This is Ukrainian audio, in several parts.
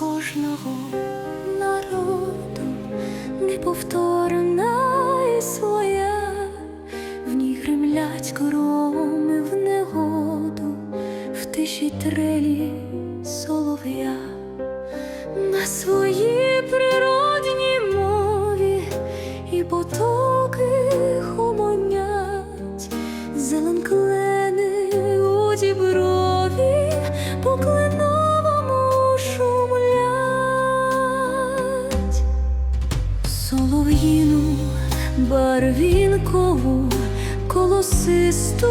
кожного народу. Неповторна і своя, в ній гремлять короми в негоду, в тиші трелі солов'я, на своїй природній мові і потоки хомонять, зеленклени оді брові. Солов'їну барвінкову, колосисту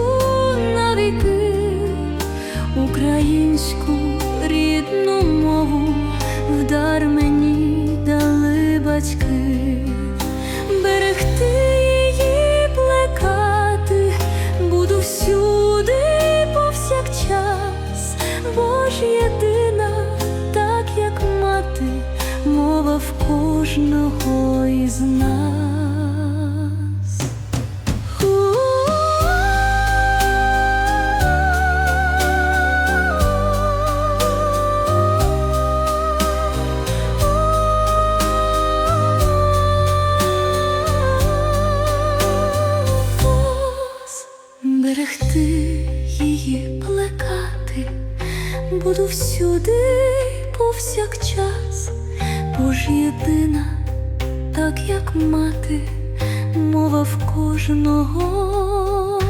навіки, українську рідну мову вдар мені дали батьки, берегти її, плекати, буду всюди повсякчас, бо ж кожного із нас. Берегти її, плекати, буду всюди повсякчас, ж єдина, так як мати, мова в кожного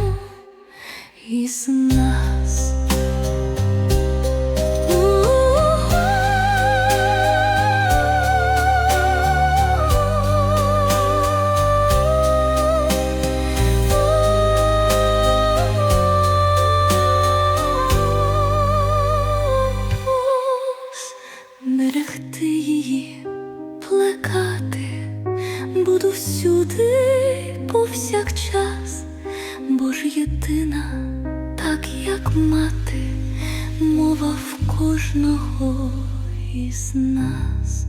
із нас. Берегти її, буду всюди повсякчас, бо ж єдина, так як мати, мова в кожного із нас.